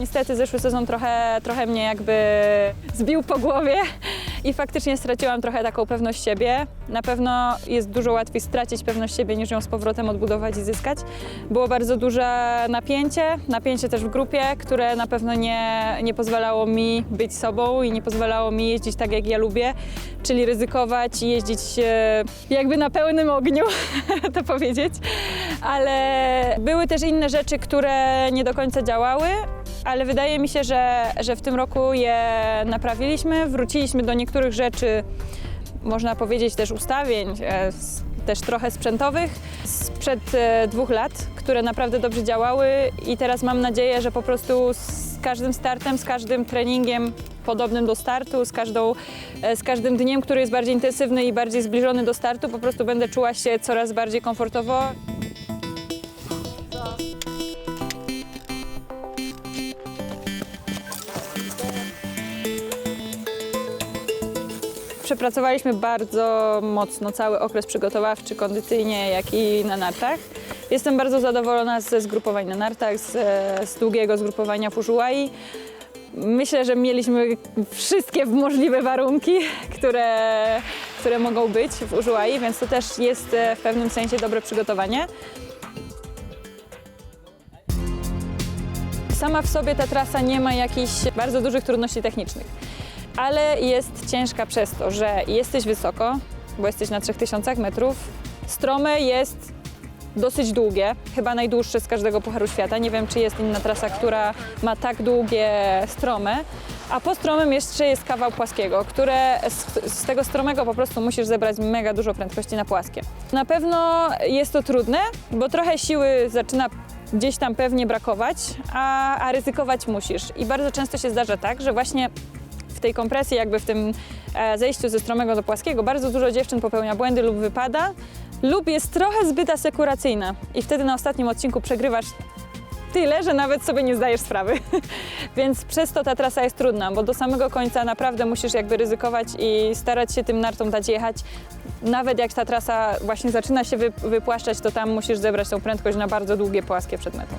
niestety zeszły sezon trochę, trochę mnie jakby zbił po głowie i faktycznie straciłam trochę taką pewność siebie. Na pewno jest dużo łatwiej stracić pewność siebie niż ją z powrotem odbudować i zyskać. Było bardzo duże napięcie, napięcie też w grupie, które na pewno nie, nie pozwalało mi być sobą i nie pozwalało mi jeździć tak jak ja lubię, czyli ryzykować i jeździć e, jakby na pełnym ogniu, to powiedzieć. Ale były też inne rzeczy, które nie do końca działały, ale wydaje mi się, że, że w tym roku je naprawiliśmy, wróciliśmy do niektórych rzeczy, można powiedzieć też ustawień, e, też trochę sprzętowych sprzed e, dwóch lat, które naprawdę dobrze działały i teraz mam nadzieję, że po prostu z każdym startem, z każdym treningiem podobnym do startu, z, każdą, e, z każdym dniem, który jest bardziej intensywny i bardziej zbliżony do startu, po prostu będę czuła się coraz bardziej komfortowo. Przepracowaliśmy bardzo mocno cały okres przygotowawczy, kondycyjnie, jak i na nartach. Jestem bardzo zadowolona ze zgrupowań na nartach, z, z długiego zgrupowania w Ushuai. Myślę, że mieliśmy wszystkie możliwe warunki, które, które mogą być w Ushuai, więc to też jest e, w pewnym sensie dobre przygotowanie. Sama w sobie ta trasa nie ma jakichś bardzo dużych trudności technicznych, ale jest ciężka przez to, że jesteś wysoko, bo jesteś na 3000 metrów. Strome jest dosyć długie, chyba najdłuższe z każdego Pucharu Świata. Nie wiem, czy jest inna trasa, która ma tak długie strome. A po stromym jeszcze jest kawał płaskiego, które z, z tego stromego po prostu musisz zebrać mega dużo prędkości na płaskie. Na pewno jest to trudne, bo trochę siły zaczyna gdzieś tam pewnie brakować, a, a ryzykować musisz. I bardzo często się zdarza tak, że właśnie tej kompresji, jakby w tym e, zejściu ze stromego do płaskiego, bardzo dużo dziewczyn popełnia błędy lub wypada, lub jest trochę zbyt asekuracyjna. I wtedy na ostatnim odcinku przegrywasz tyle, że nawet sobie nie zdajesz sprawy. Więc przez to ta trasa jest trudna, bo do samego końca naprawdę musisz jakby ryzykować i starać się tym nartom dać jechać. Nawet jak ta trasa właśnie zaczyna się wy- wypłaszczać, to tam musisz zebrać tą prędkość na bardzo długie, płaskie przed metą.